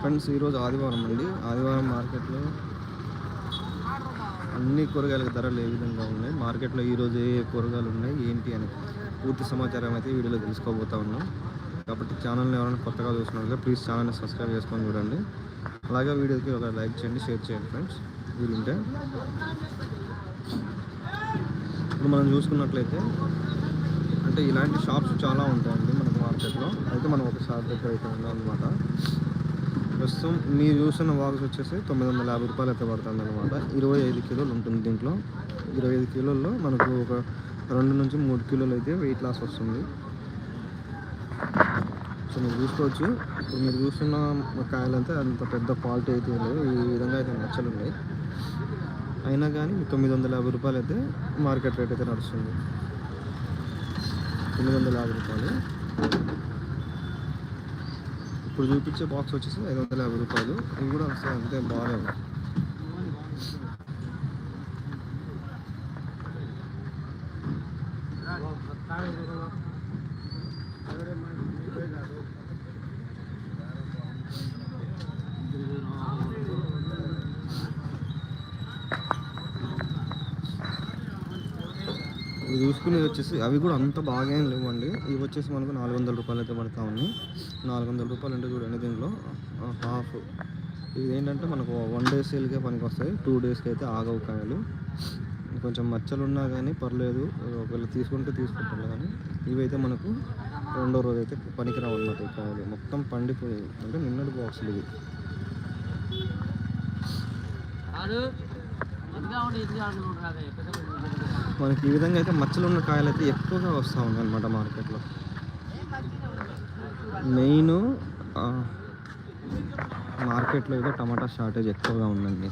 Friends ఈరోజు ఆదివారం అండి. ఆదివారం మార్కెట్లో అన్ని కూరగాయల ధరలు ఏ విధంగా ఉన్నాయి? మార్కెట్లో ఈరోజు ఏ ఏ కూరగాయలు ఉన్నాయి? ఏంటి అని పూర్తి సమాచారం అయితే వీడియోలో తెలుసుకోబోతా ఉన్నాం. కాబట్టి ఛానల్ని ఎవరైనా కొత్తగా చూసినట్లయితే ప్లీజ్ ఛానల్ని సబ్స్క్రైబ్ చేసుకొని చూడండి. అలాగే వీడియోకి ఒక లైక్ చేయండి షేర్ చేయండి ఫ్రెండ్స్. వీలుంటే ఇప్పుడు మనం చూసుకున్నట్లయితే అంటే ఇలాంటి షాప్స్ చాలా ఉంటాయండి. మార్కెట్లో అయితే మనం ఒక దగ్గర అయితే ఉన్నాం అనమాట ప్రస్తుతం మీరు చూస్తున్న బాక్స్ వచ్చేసి తొమ్మిది వందల యాభై రూపాయలు అయితే పడుతుంది అనమాట ఇరవై ఐదు కిలోలు ఉంటుంది దీంట్లో. ఇరవై ఐదు కిలోల్లో మనకు ఒక రెండు నుంచి మూడు కిలోలు అయితే వెయిట్ లాస్ వస్తుంది. సో మీరు చూసుకోవచ్చు. ఇప్పుడు మీరు చూస్తున్న కాయలంతా అంత పెద్ద క్వాలిటీ అయితే లేవు. ఈ విధంగా అయితే మచ్చలు ఉన్నాయి అయినా కానీ తొమ్మిది వందల యాభై రూపాయలు అయితే మార్కెట్ రేట్ అయితే నడుస్తుంది. తొమ్మిది వందల యాభై రూపాయలు. ఇప్పుడు చూపించే బాక్స్ వచ్చేసి ఐదు వందల యాభై రూపాయలు. ఇవి కూడా అంతే బాగానే ఉన్నాయి. వచ్చేసి అవి కూడా అంత బాగా ఏం లేవండి. ఇవి వచ్చేసి మనకు నాలుగు వందల రూపాయలు అయితే పడతా ఉన్నాయి. నాలుగు వందల రూపాయలు అంటే చూడండి దీంట్లో హాఫ్. ఇది ఏంటంటే మనకు వన్ డే సేల్కే పనికి వస్తాయి టూ డేస్కి అయితే ఆగవు కాయలు. కొంచెం మచ్చలు ఉన్నా కానీ పర్లేదు. ఒకవేళ తీసుకుంటే తీసుకుంటారు కానీ ఇవైతే మనకు రెండో రోజు అయితే పనికిరావు అన్నమాట ఈ కాయలు. మొత్తం పండిపోయాయి. అంటే నిన్నటి బాక్సులు ఇవి. మనకి ఈ విధంగా అయితే మచ్చలు ఉన్న కాయలు అయితే ఎక్కువగా వస్తూ ఉన్నాయి మార్కెట్లో. మెయిన్ మార్కెట్లో అయితే టమాటా షార్టేజ్ ఎక్కువగా ఉందండి.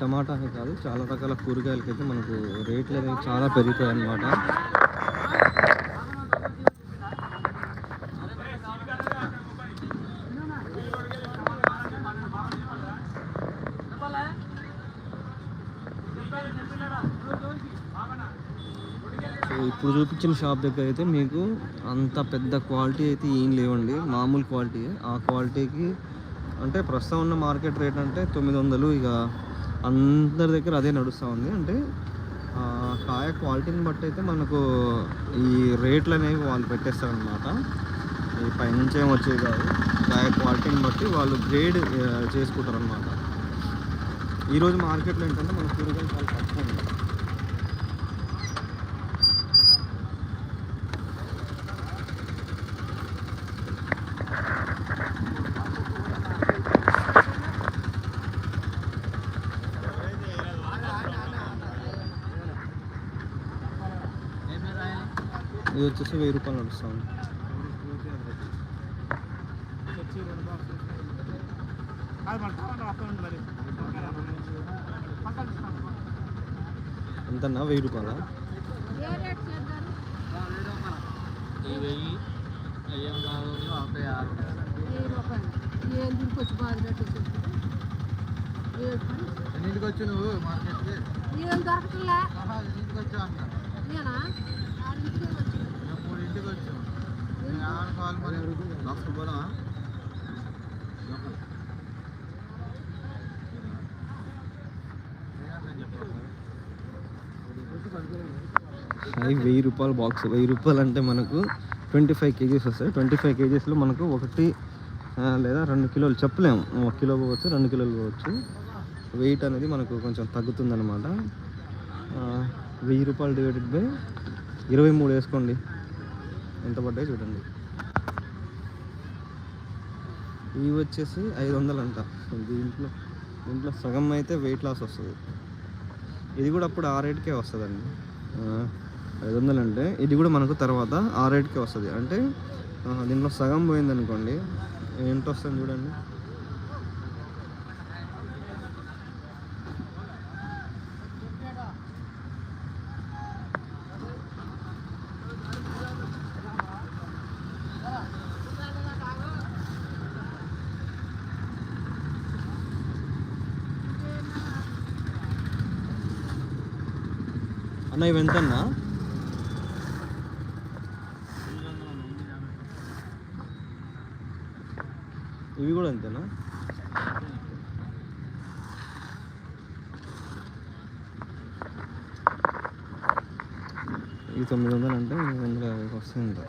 టమాటా అనే కాదు చాలా రకాల కూరగాయలకి అయితే మనకు రేట్లు అనేవి చాలా పెరిగిపోయాయి అన్నమాట సో ఇప్పుడు చూపించిన షాప్ దగ్గర అయితే మీకు అంత పెద్ద క్వాలిటీ అయితే ఏం లేవండి. మామూలు క్వాలిటీ ఆ క్వాలిటీకి అంటే ప్రస్తుతం ఉన్న మార్కెట్ రేట్ అంటే తొమ్మిది వందలు. ఇక అందరి దగ్గర అదే నడుస్తూ ఉంది. అంటే కాయ క్వాలిటీని బట్టి అయితే మనకు ఈ రేట్లు అనేవి వాళ్ళు పెట్టేస్తారనమాట ఈ పైనుంచి ఏం వచ్చేవి కాదు. కాయ క్వాలిటీని బట్టి వాళ్ళు గ్రేడ్ చేసుకుంటారు అనమాట ఈరోజు మార్కెట్లో ఏంటంటే మన కూరగాయలు చాలా తక్కువ ఉంది వచ్చేసి వెయ్యి రూపాయలు నడుస్తుంది. ఎంతన్నా? వెయ్యి రూపాయలా? ఎన్నింటికి వచ్చి నువ్వు మార్కెట్కి? ఏం దొరకట్లే. ఎన్నింటికి వచ్చావు అంట. మేము మూడింటికి నేను ఆడుకోవాలి మరి రూపాయలు వెయ్యి రూపాయల బాక్స్ వెయ్యి రూపాయలు అంటే మనకు ట్వంటీ ఫైవ్ కేజీస్ వస్తాయి. ట్వంటీ ఫైవ్ కేజీస్లో మనకు ఒకటి లేదా రెండు కిలోలు చెప్పలేము. ఒక కిలో పోవచ్చు రెండు కిలోలు పోవచ్చు. వెయిట్ అనేది మనకు కొంచెం తగ్గుతుంది అనమాట వెయ్యి రూపాయలు డివైడెడ్ బై ఇరవై మూడు వేసుకోండి. ఎంత పడ్డాయి చూడండి. ఇవి వచ్చేసి ఐదు వందలు అంట దీంట్లో దీంట్లో సగం అయితే వెయిట్ లాస్ వస్తుంది. ఇది కూడా అప్పుడు ఆ రేట్కే వస్తుందండి. ఐదు వందలు అంటే ఇది కూడా మనకు తర్వాత ఆ రేట్కే వస్తుంది. అంటే దీంట్లో సగం పోయింది అనుకోండి ఎంత వస్తుంది చూడండి? ఇవెంతన్నా ఇవి ఎంత అన్నా ఇవి కూడా అంతేనా ఈ తొమ్మిది వందలు అంటే ఎనిమిది వందల యాభైకి వస్తుంది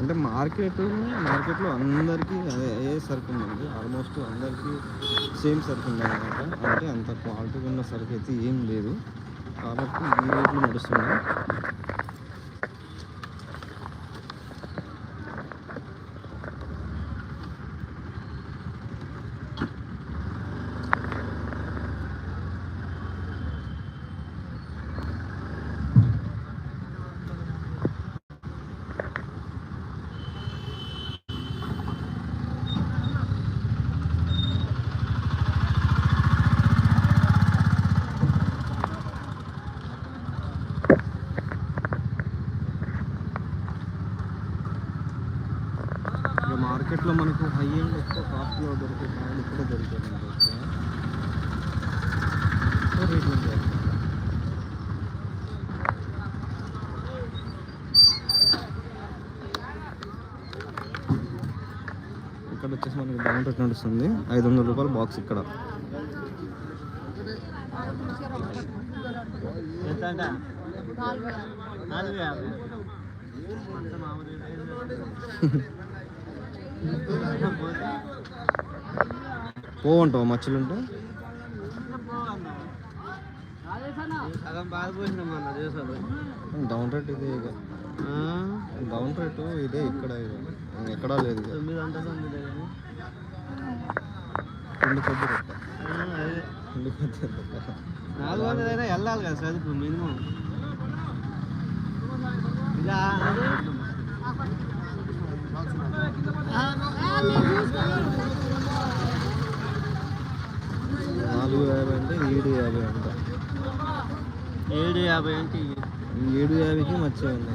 అంటే మార్కెట్ మార్కెట్లో అందరికీ అదే ఏ సరుకు ఉందండి? ఆల్మోస్ట్ అందరికీ సేమ్ సరుకు ఉందన్నమాట. అంటే అంత క్వాలిటీ ఉన్న సరుకు అయితే ఏం లేదు. కాబట్టి ఈ రేట్లు నడుస్తున్నాయి ఇక మార్కెట్లో మనకు హై ఎండ్ ఎక్కువ కాస్ట్లో దొరికే కాయలు ఇక్కడ దొరికాయి మనకు ఎక్కువ రేట్లు ఉంటాయి ఇక్కడ వచ్చేసి మనకి రేట్ నడుస్తుంది. ఐదు వందల రూపాయలు బాక్స్ ఇక్కడ. పోవంటావా మచ్చలుంటే? డౌన్ రేట్ ఇదే ఇక. డౌన్ రేట్ ఇదే ఇక్కడ ఇక. ఎక్కడా లేదు ఇక తొమ్మిది వందలు తొమ్మిది పిండి కొద్ది రొట్ట పిండి కొద్ది రొట్ట నాలుగు వందలు అయినా వెళ్ళాలి కదా చదువు మినిమం ఇలా. నాలుగు యాభై అంటే ఏడు యాభై అంట ఏడు యాభై అంటే ఏడు యాభైకి మచ్చే ఉంది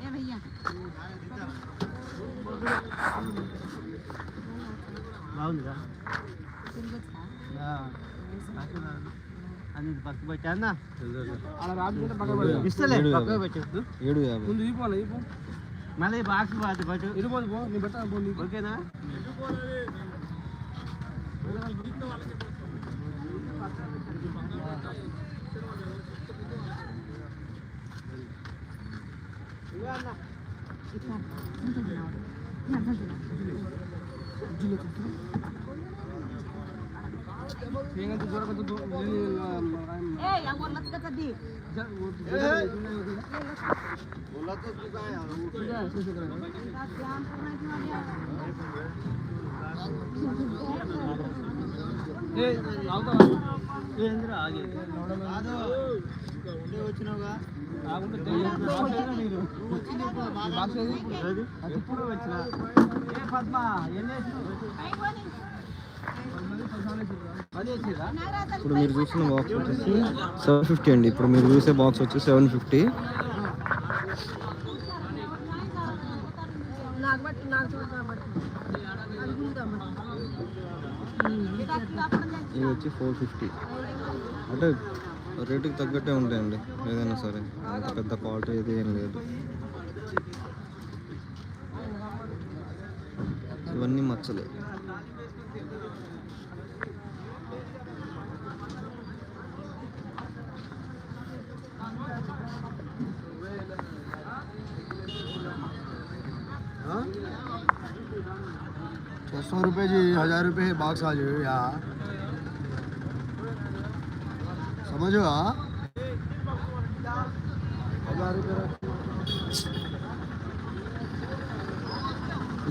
ఏ భయ్యా బాగుందిరా? అది పక్క పెట్టా ఏడు ఇస్తలే. పక్క పెట్టు. ఏడు మళ్ళీ బాక్స్ పట్టు. పట్టు తిన్నావు? ఎంత తిన్నావు? ఏ, ఎవరు లచ్చకది? ఇంకా ధ్యాన్ పూర్ణాకి మరి. ఏందిరా ఆగేది? వచ్చినావుగా ఇప్పుడు మీరు చూసిన బాక్స్ వచ్చేసి సెవెన్ ఫిఫ్టీ అండి. ఇప్పుడు మీరు చూసే బాక్స్ వచ్చి సెవెన్ ఫిఫ్టీ ఇవి వచ్చి ఫోర్ ఫిఫ్టీ అంటే రేటుకి తగ్గట్టే ఉంటాయండి ఏదైనా సరే అంత పెద్ద క్వాలిటీ అయితే ఏం లేదు ఇవన్నీ మచ్చలే छः सौ रुपये जी हजार रुपये बॉक्स आ जाओ यहाँ समझो हाँ हजार रुपये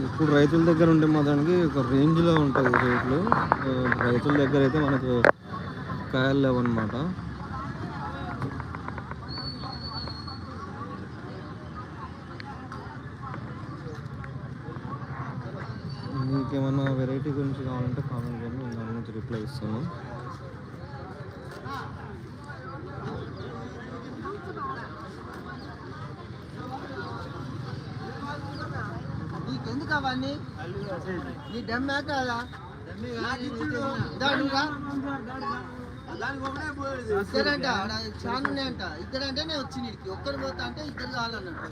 ఇప్పుడు రైతుల దగ్గర ఉంటే మాత్రానికి ఒక రేంజ్లో ఉంటుంది రేట్లు ఆ, రైతుల దగ్గర అయితే మనకు కాయలు లేవన్నమాట మీకేమన్నా వెరైటీ గురించి కావాలంటే కామెంట్ చేయండి నేను దాని గురించి రిప్లై ఇస్తాను అవన్నీ? నీ డమ్మే కాదా ఆడ చాలా ఉన్నాయంట. ఇద్దరంటే నేను వచ్చి నీకు ఒక్కరు పోతా అంటే ఇద్దరు కావాలన్నట్టు.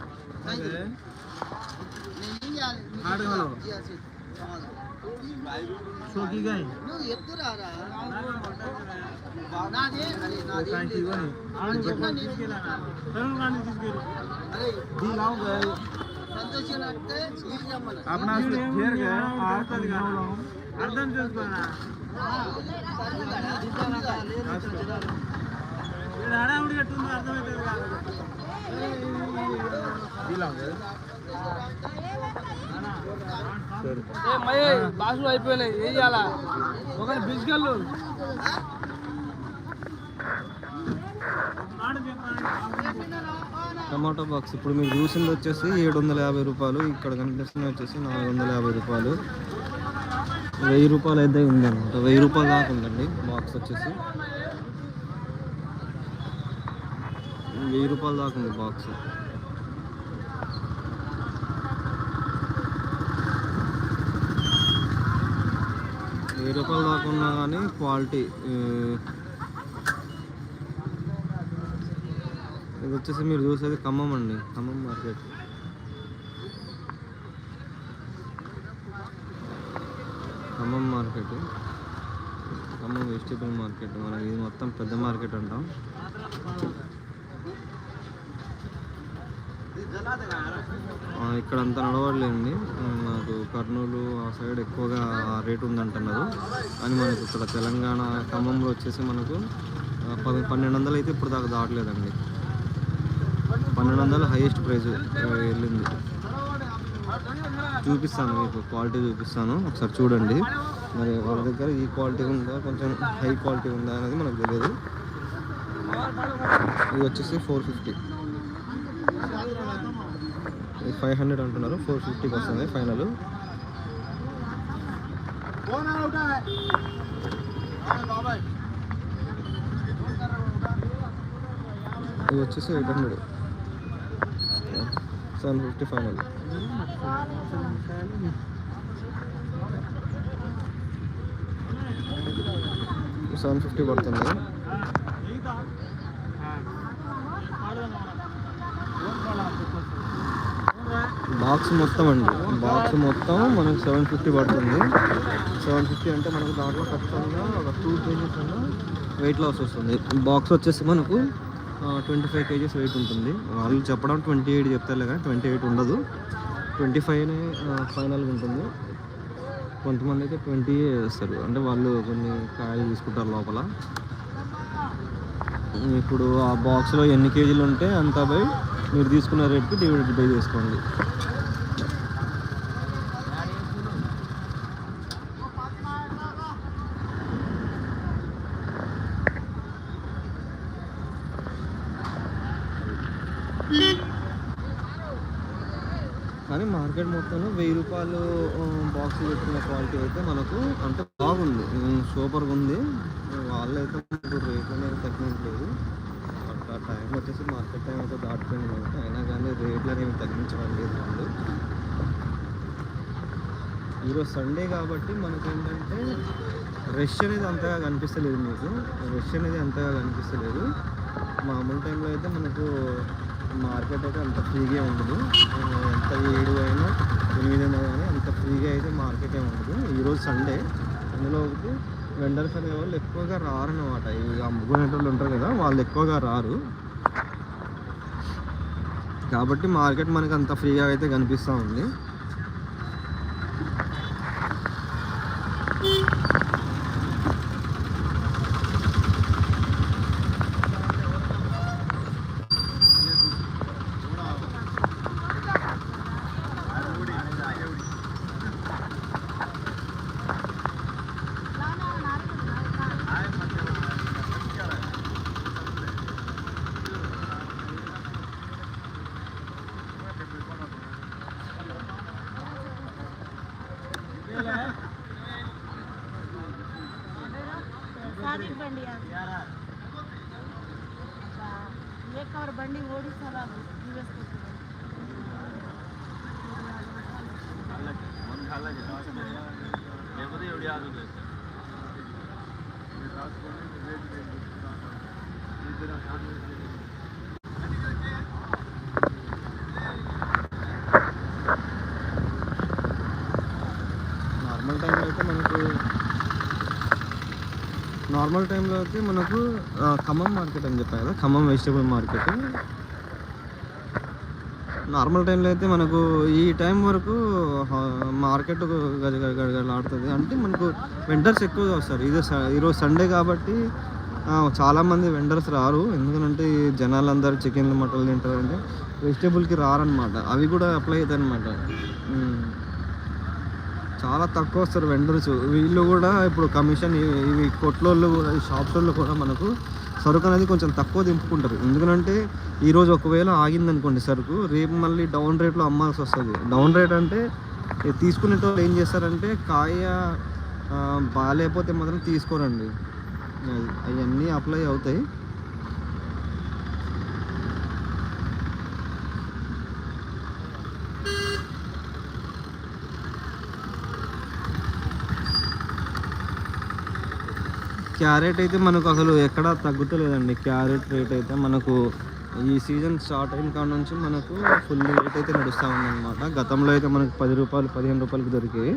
నువ్వు ఎత్తురారా నాదే. నాదే అర్థం చేసుకోనా? హడావుడి కట్టుందో అర్థమవుతుంది కాదు. బాసులు అయిపోయినాయి. ఏం చేయాలా? ఒకటి బిస్కెళ్ళు టమాటో బాక్స్. ఇప్పుడు మీరు చూసింది వచ్చేసి ఏడు వందల యాభై రూపాయలు. ఇక్కడ కనిపిస్తుంది వచ్చేసి నాలుగు వందల యాభై రూపాయలు. వెయ్యి రూపాయలు అయితే ఉందన్నమాట. వెయ్యి రూపాయలు దాకా ఉందండి బాక్స్ వచ్చేసి. వెయ్యి రూపాయలు దాకా ఉంది బాక్స్. వెయ్యి రూపాయలు దాకా ఉన్నా కానీ క్వాలిటీ ఇది వచ్చేసి మీరు చూసేది ఖమ్మం అండి. Khammam market. Khammam market. Khammam vegetable market. మనకి ఇది మొత్తం పెద్ద మార్కెట్ అంటాం. ఇక్కడంతా ఇక్కడ అంత నాకు కర్నూలు ఆ సైడ్ ఎక్కువగా రేటు రేట్ ఉందంటున్నారు. కానీ మనకు ఇక్కడ తెలంగాణ ఖమ్మంలో వచ్చేసి మనకు పది పన్నెండు వందలు అయితే ఇప్పుడు దాకా దాటలేదండి. పన్నెండు వందలు హైయెస్ట్ ప్రైస్ వెళ్ళింది. చూపిస్తాను మీకు క్వాలిటీ చూపిస్తాను. ఒకసారి చూడండి. మరి వాళ్ళ దగ్గర ఈ క్వాలిటీ ఉందా కొంచెం హై క్వాలిటీ ఉందా అనేది మనకు తెలియదు. ఇది వచ్చేసి ఫోర్ ఫిఫ్టీ. ఫైవ్ హండ్రెడ్ అంటున్నారు ఫోర్ ఫిఫ్టీకి వస్తుంది ఫైనల్. ఇది వచ్చేసి eight hundred. Seven fifty final seven fifty పడుతుంది. బాక్స్ మొత్తం అండి. బాక్స్ మొత్తం మనకు సెవెన్ ఫిఫ్టీ పడుతుంది. సెవెన్ ఫిఫ్టీ అంటే మనకు దాంట్లో ఖచ్చితంగా ఒక టూ కేజీస్ అన్న వెయిట్ లాస్ వస్తుంది. బాక్స్ వచ్చేసి మనకు ట్వంటీ ఫైవ్ కేజీస్ వెయిట్ ఉంటుంది. వాళ్ళు చెప్పడం ట్వంటీ ఎయిట్ చెప్తారులే కానీ ట్వంటీ ఎయిట్ ఉండదు ట్వంటీ ఫైవ్నే ఫైనల్గా ఉంటుంది. కొంతమంది అయితే ట్వంటీ వేస్తారు అంటే వాళ్ళు కొన్ని కాయలు తీసుకుంటారు లోపల. ఇప్పుడు ఆ బాక్స్లో ఎన్ని కేజీలు ఉంటే అంత బై మీరు తీసుకున్న రేట్కి డివైడెడ్ బై చేసుకోండి కానీ మార్కెట్ వాళ్ళు బాక్స్ పెట్టుకున్న క్వాలిటీ అయితే మనకు అంత బాగుంది. సూపర్గా ఉంది. వాళ్ళైతే ఇప్పుడు మనకు రేట్ అనేది తగ్గించలేదు ఆ టైం వచ్చేసి మార్కెట్ టైం అయితే దాటిపోయింది కాబట్టి అయినా కానీ రేట్లు అనేవి తగ్గించడం లేదు వాళ్ళు. ఈరోజు సండే కాబట్టి మనకేంటంటే రష్ అనేది అంతగా కనిపిస్తలేదు మీకు. రష్ అనేది అంతగా కనిపిస్తలేదు. మామూలు టైంలో అయితే మనకు మార్కెట్ అయితే అంత ఫ్రీగా ఉండదు. ఎంత ఏడు అయినా ఎనిమిది అయినా కానీ అంత ఫ్రీగా అయితే మార్కెట్ ఏమి ఉండదు. ఈరోజు సండే. అందులో ఒకటి వెండర్స్ అనే వాళ్ళు ఎక్కువగా రారు అనమాట ఈ అమ్ముకునే వాళ్ళు ఉంటారు కదా వాళ్ళు ఎక్కువగా రారు. కాబట్టి మార్కెట్ మనకు అంత ఫ్రీగా అయితే కనిపిస్తూ ఉంది. సాధించండి ఏ కవర్ బండి ఓడిస్తారా లేకపోతే ఎవడి ఆదులేదు రాసుకోండి నార్మల్ టైంలో అయితే మనకు ఖమ్మం మార్కెట్ అని చెప్పాను కదా ఖమ్మం వెజిటేబుల్ మార్కెట్ నార్మల్ టైంలో అయితే మనకు ఈ టైం వరకు మార్కెట్ గజ గజ అంటే మనకు వెండర్స్ ఎక్కువగా వస్తారు. ఇది స- ఈరోజు సండే కాబట్టి చాలామంది వెండర్స్ రారు. ఎందుకంటే ఈ జనాలందరూ చికెన్లు మటన్లు తింటారంటే వెజిటేబుల్కి రారనమాట అవి కూడా అప్లై అవుతాయి అనమాట చాలా తక్కువ వస్తారు వెండర్స్ వీళ్ళు కూడా ఇప్పుడు కమిషన్ ఇవి కొట్లోళ్ళు కూడా షాప్స్ వాళ్ళు కూడా మనకు సరుకు అనేది కొంచెం తక్కువ దింపుకుంటారు. ఎందుకంటే ఈరోజు ఒకవేళ ఆగిందనుకోండి సరుకు రేపు మళ్ళీ డౌన్ రేట్లో అమ్మాల్సి వస్తుంది. డౌన్ రేట్ అంటే తీసుకునేటోళ్ళు ఏం చేస్తారంటే కాయ బాగాలేకపోతే మాత్రం తీసుకోరండి. అవన్నీ అప్లై అవుతాయి. క్యారెట్ అయితే మనకు అసలు ఎక్కడ తగ్గుతలేదండి. క్యారెట్ రేట్ అయితే మనకు ఈ సీజన్ స్టార్ట్ అయిన కాడ నుంచి మనకు ఫుల్ రేట్ అయితే నడుస్తూ ఉందన్నమాట. గతంలో అయితే మనకు పది రూపాయలు పదిహేను రూపాయలకు దొరికాయి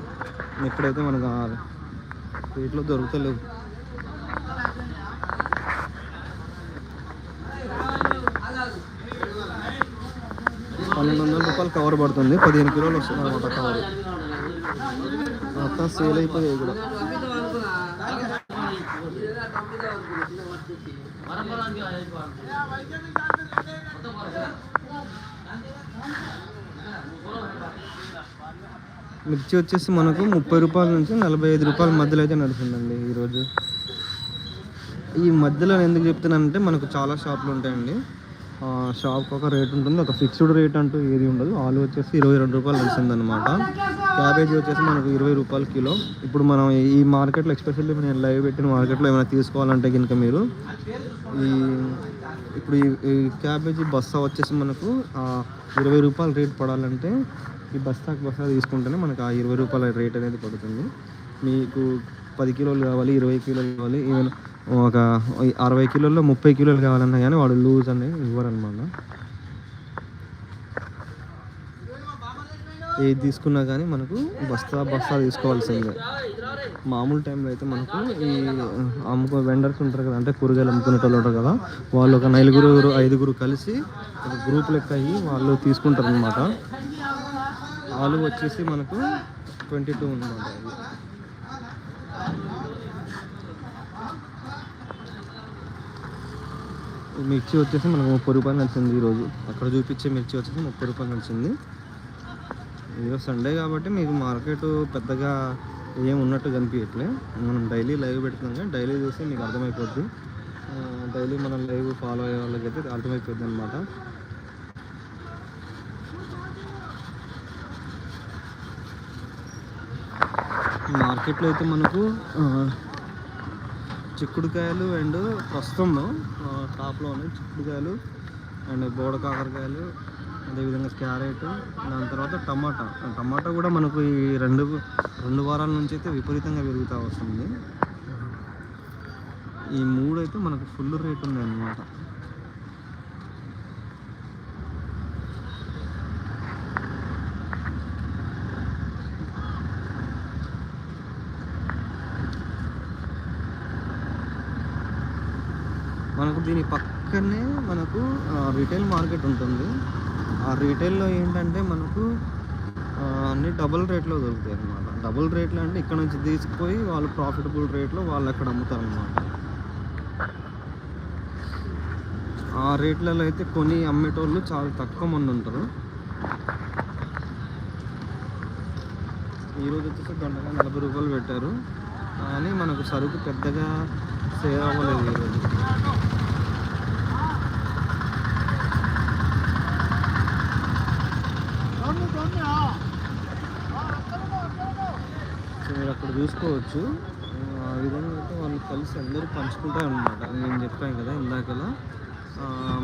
ఇప్పుడైతే మనకు రేట్లో దొరుకుతలేవు. పన్నెండు వందల రూపాయలు కవర్ పడుతుంది. పదిహేను కిలోలు వస్తుంది అనమాట కవర్. మొత్తం సేల్ అయిపోయాయి కూడా. మిర్చి వచ్చేసి మనకు ముప్పై రూపాయల నుంచి నలభై ఐదు రూపాయల మధ్యలో అయితే నడుస్తుందండి ఈరోజు. ఈ మధ్యలో ఎందుకు చెప్తున్నానంటే మనకు చాలా షాపులు ఉంటాయండి. షాప్కి ఒక రేట్ ఉంటుంది. ఒక ఫిక్స్డ్ రేట్ అంటూ ఏది ఉండదు. ఆలు వచ్చేసి ఇరవై రెండు రూపాయలు నడిచిందనమాట అనమాట క్యాబేజీ వచ్చేసి మనకు ఇరవై రూపాయలు కిలో. ఇప్పుడు మనం ఈ మార్కెట్లో ఎక్స్పెషల్లీ నేను లైవ్ పెట్టిన మార్కెట్లో ఏమైనా తీసుకోవాలంటే కనుక మీరు ఈ ఇప్పుడు ఈ క్యాబేజీ బస్తా వచ్చేసి మనకు ఇరవై రూపాయల రేట్ పడాలంటే ఈ బస్తాకి బస్తా తీసుకుంటేనే మనకు ఆ ఇరవై రూపాయల రేట్ అనేది పడుతుంది. మీకు పది కిలోలు కావాలి ఇరవై కిలోలు కావాలి ఈవెన్ ఒక అరవై కిలోల్లో ముప్పై కిలోలు కావాలన్నా కానీ వాడు లూజ్ అనేది ఇవ్వరనమాట. ఏది తీసుకున్నా కానీ మనకు బస్తా బస్తా తీసుకోవాల్సిందే. మామూలు టైంలో అయితే మనకు ఈ అమ్ముకో వెండర్స్ ఉంటారు కదా అంటే కూరగాయలు అమ్ముకునేటోళ్ళు ఉంటారు కదా వాళ్ళు ఒక నలుగురు ఐదుగురు కలిసి ఒక గ్రూప్ లెక్క అయ్యి వాళ్ళు తీసుకుంటారు అనమాట ఆలు వచ్చేసి మనకు ట్వంటీ టూ ఉందన్నమాట ఇది. ఈ మిర్చి వచ్చేసి మనకు ముప్పై రూపాయలు నచ్చింది ఈరోజు అక్కడ చూపించే మిర్చి వచ్చేసి ముప్పై రూపాయలు నచ్చింది ఈరోజు సండే కాబట్టి మీకు మార్కెట్ పెద్దగా ఏం ఉన్నట్టు కనిపించట్లే. మనం డైలీ లైవ్ పెడుతున్నాం డైలీ చూస్తే మీకు అర్థమైపోద్ది. డైలీ మనం లైవ్ ఫాలో అయ్యే వాళ్ళకైతే అర్థమైపోద్ది అనమాట మార్కెట్లో అయితే మనకు చిక్కుడుకాయలు అండ్ ప్రస్తుతంలో టాప్లో ఉన్నాయి చిక్కుడుకాయలు అండ్ బోడ కాకరకాయలు అదేవిధంగా క్యారెట్ దాని తర్వాత టమాటా. టమాటా కూడా మనకు ఈ రెండు రెండు వారాల నుంచి అయితే విపరీతంగా పెరుగుతూ వస్తుంది. ఈ మూడు అయితే మనకు ఫుల్ రేట్ ఉంది అన్నమాట మనకు దీని పక్కనే మనకు రిటైల్ మార్కెట్ ఉంటుంది. ఆ రీటైల్లో ఏంటంటే మనకు అన్ని డబుల్ రేట్లో దొరుకుతాయి అన్నమాట. డబుల్ రేట్లో అంటే ఇక్కడ నుంచి తీసుకుపోయి వాళ్ళు ప్రాఫిటబుల్ రేట్లో వాళ్ళు అక్కడ అమ్ముతారు అనమాట ఆ రేట్లలో అయితే కొని అమ్మేటోళ్ళు చాలా తక్కువ మంది ఉంటారు. ఈరోజు వచ్చేసి దొండగా నలభై రూపాయలు పెట్టారు. కానీ మనకు సరుకు పెద్దగా సేవ్ అవ్వలేదు ఈరోజు అక్కడ చూసుకోవచ్చు. ఆ విధంగా అయితే వాళ్ళు కలిసి అందరూ పంచుకుంటారు అనమాట నేను చెప్పాను కదా ఇందాకలా.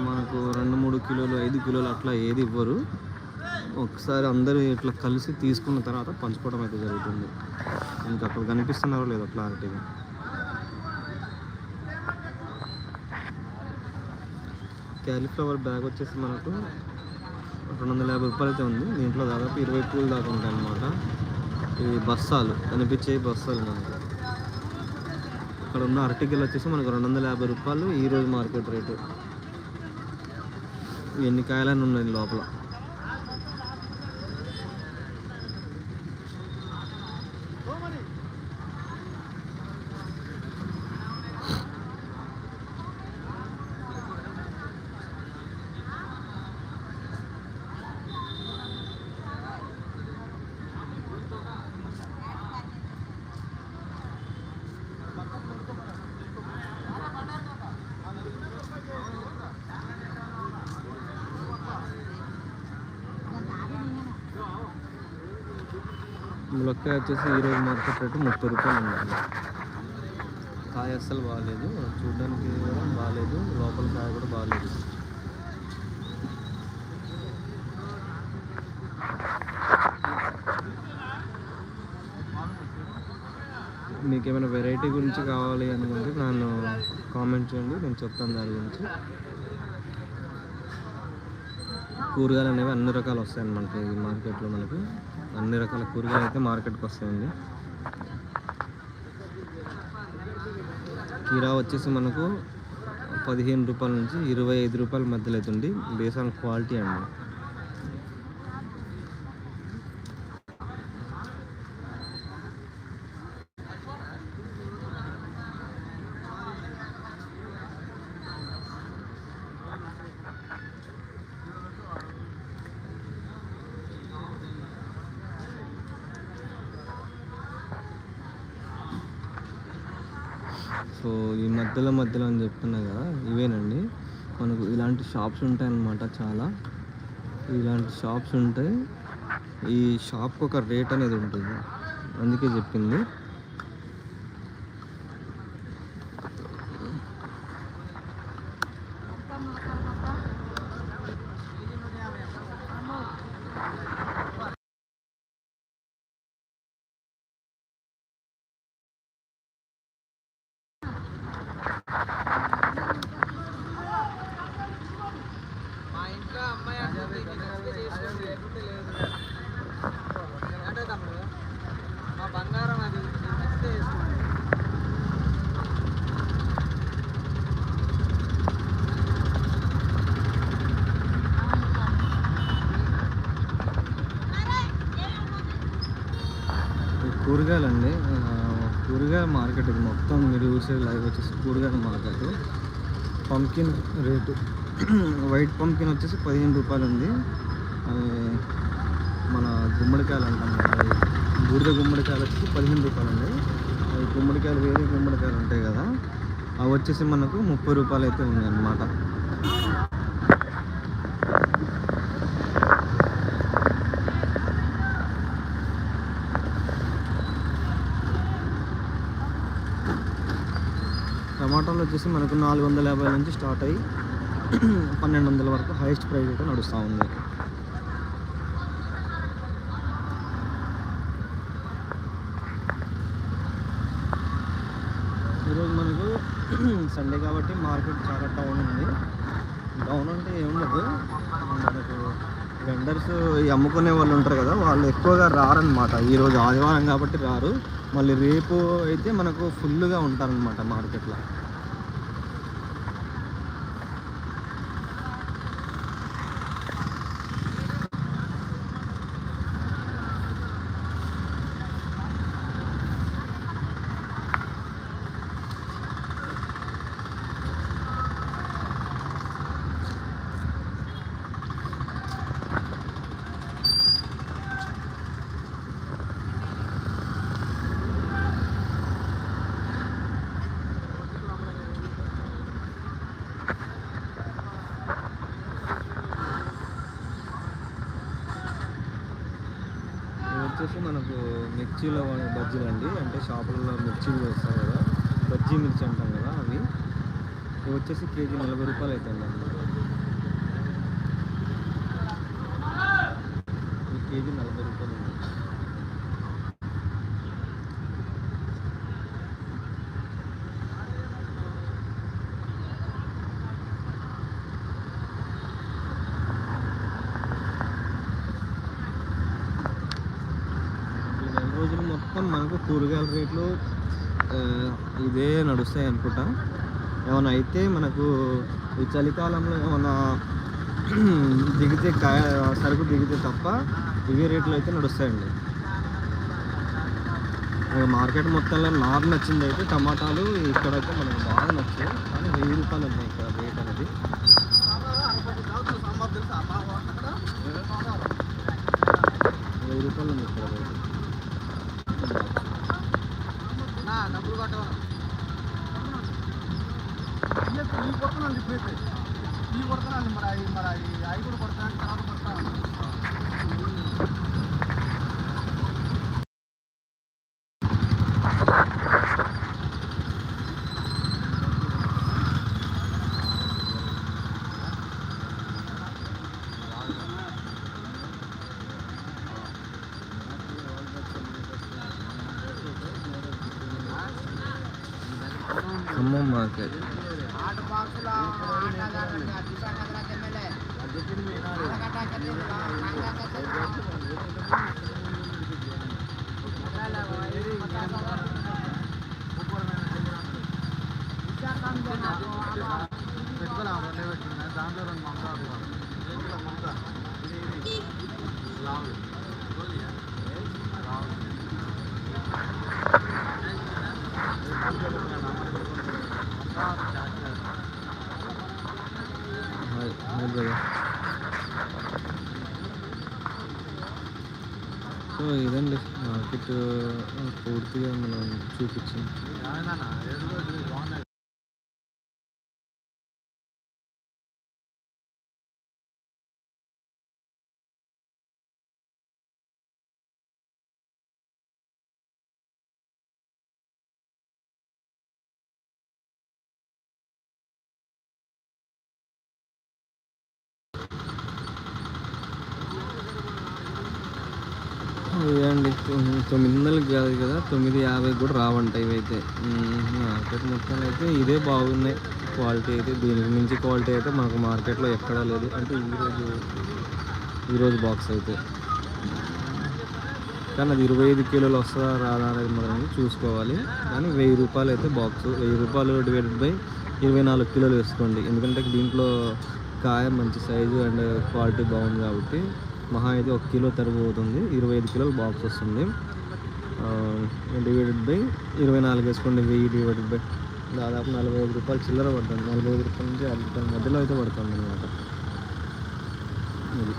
మనకు రెండు మూడు కిలోలు ఐదు కిలోలు అట్లా ఏది ఇవ్వరు. ఒకసారి అందరూ ఇట్లా కలిసి తీసుకున్న తర్వాత పంచుకోవడం అయితే జరుగుతుంది. ఇంకా అక్కడ కనిపిస్తున్నారో లేదో క్లారిటీగా. క్యాలీఫ్లవర్ బ్యాగ్ వచ్చేసి మనకు రెండు వందల యాభై రూపాయలు అయితే ఉంది. దీంట్లో దాదాపు ఇరవై పూలు దాకా ఉంటాయి అన్నమాట ఇవి బస్సాలు కనిపించే బస్సాలు మనకి. ఇక్కడ ఉన్న అరటికలు వచ్చేసి మనకు రెండు వందల యాభై రూపాయలు ఈ రోజు మార్కెట్ రేటు. ఎన్ని కాయలని ఉన్నాయి లోపల. వచ్చేసి ఈ రోజు మార్కెట్ రేటు ముప్పై రూపాయలు ఉంది కాయ అస్సలు బాగాలేదు. చూడడానికి కూడా బాగాలేదు. లోపల కాయ కూడా బాగాలేదు. మీకు ఏమైనా వెరైటీ గురించి కావాలి అనుకుంటే నన్ను కామెంట్ చేయండి. నేను చెప్తాను దాని గురించి. కూరగాయలు అనేవి అన్ని రకాలు వస్తాయి అన్నమాట ఈ మార్కెట్లో మనకి. అన్ని రకాల కూరగాయలు అయితే మార్కెట్కి వస్తాయండి. కీరా వచ్చేసి మనకు పదిహేను రూపాయల నుంచి ఇరవై ఐదు రూపాయల మధ్యలో అవుతుంది. బేస్ ఆన్ క్వాలిటీ అండి. సో ఈ మధ్యలో మధ్యలో అని చెప్తున్నా కదా ఇవేనండి. మనకు ఇలాంటి షాప్స్ ఉంటాయన్నమాట చాలా. ఇలాంటి షాప్స్ ఉంటాయి ఈ షాప్కి ఒక రేట్ అనేది ఉంటుంది. అందుకే చెప్పింది మా ఇంట్లో అమ్మాయి అంటుంది "నీకు చేసి లేకుంటే లేదు అంటే తమ్ముడు మా బంగారం అది నీకు నచ్చితే చేసుకోండి కూరగాయలు కూరగాయలండి కూరగాయల మార్కెట్ ఇది మొత్తం మీరు చూసే లైవ్ వచ్చేసి కూరగాయల market. Pumpkin rate. White pumpkin వచ్చేసి పదిహేను రూపాయలు ఉంది అది మన గుమ్మడికాయలు అంటాం కదా బూడిద గుమ్మడికాయలు వచ్చేసి పదిహేను రూపాయలు ఉంది అవి గుమ్మడికాయలు వేరే గుమ్మడికాయలు ఉంటాయి కదా అవి వచ్చేసి మనకు ముప్పై రూపాయలు అయితే ఉందన్నమాట అన్నమాట టమాటాలు వచ్చేసి మనకు నాలుగు వందల యాభై నుంచి స్టార్ట్ అయ్యి పన్నెండు వందల వరకు హైయెస్ట్ ప్రైస్ అయితే నడుస్తూ ఉంది. ఈరోజు మనకు సండే కాబట్టి మార్కెట్ చాలా డౌన్ ఉంది. డౌన్ అంటే ఏముండదు మనకు వెండర్స్ అమ్ముకునే వాళ్ళు ఉంటారు కదా వాళ్ళు ఎక్కువగా రారనమాట ఈరోజు ఆదివారం కాబట్టి రారు. మళ్ళీ రేపు అయితే మనకు ఫుల్గా ఉంటారనమాట మార్కెట్లో. వచ్చేసి మనకు మిర్చిలో బజ్జీలు అండి. అంటే షాపులలో మిర్చీలు వేస్తారు కదా. బజ్జీ మిర్చి అంటాం కదా అవి. ఇవి వచ్చేసి కేజీ నలభై రూపాయలు అవుతుంది ఈ కేజీ నలభై రూపాయలు ఉంది ఈ నెల రోజులు మొత్తం మనకు మార్కెట్ రేట్లు ఇదే నడుస్తాయి అనుకుంటా. ఏమైనా అయితే మనకు ఈ చలికాలంలో ఏమైనా దిగితే కాయ సరుకు దిగితే తప్ప ఇవే రేట్లు అయితే నడుస్తాయండి. మార్కెట్ మొత్తంలో నాకు నచ్చింది అయితే టమాటాలు ఇక్కడైతే మనకు బాగా నచ్చాయి. కానీ వెయ్యి రూపాయలు ఉన్నాయి ఇక్కడ రేట్ అనేది. వెయ్యి రూపాయలు ఉంది ఇక్కడ రేటు. ఈ కొడుతున్నాను ఈ కొడుతున్నాను మరి అవి మరి అవి కూడా కొడతాను తర్వాత కొడతాను ఖమ్మం మార్కెట్ ఆట బాక్సుల దాంట్లో రెండు మందాలు హాయ్ హాయ్ బ్రదర్ సో ఇదండి మార్కెట్ పూర్తిగా మనం చూపించాం అండి తొమ్మిది వందలకి కాదు కదా తొమ్మిది యాభై కూడా రావంట ఇవైతే. మార్కెట్ మొత్తం అయితే ఇదే బాగున్నాయి. క్వాలిటీ అయితే దీనికి మించి క్వాలిటీ అయితే మనకు మార్కెట్లో ఎక్కడా లేదు. అంటే ఈరోజు ఈరోజు బాక్స్ అయితే. కానీ అది ఇరవై ఐదు కిలోలు వస్తుందా రాదా అనేది మనం చూసుకోవాలి. కానీ వెయ్యి రూపాయలు అయితే బాక్స్. వెయ్యి రూపాయలు డివైడెడ్ బై ఇరవై నాలుగు కిలోలు వేసుకోండి. ఎందుకంటే దీంట్లో కాయ మంచి సైజు అండ్ క్వాలిటీ బాగుంది కాబట్టి మహా అయితే ఒక కిలో తరుగు అవుతుంది ఇరవై ఐదు కిలోల బాక్స్ వస్తుంది. డివైడెడ్ బై ఇరవై నాలుగు వేసుకోండి. వెయ్యి డివైడెడ్ బై దాదాపు నలభై ఐదు రూపాయలు చిల్లర పడుతుంది. నలభై ఐదు రూపాయల నుంచి అరవై రూపాయల మధ్యలో అయితే పడుతుంది అనమాట ఇది.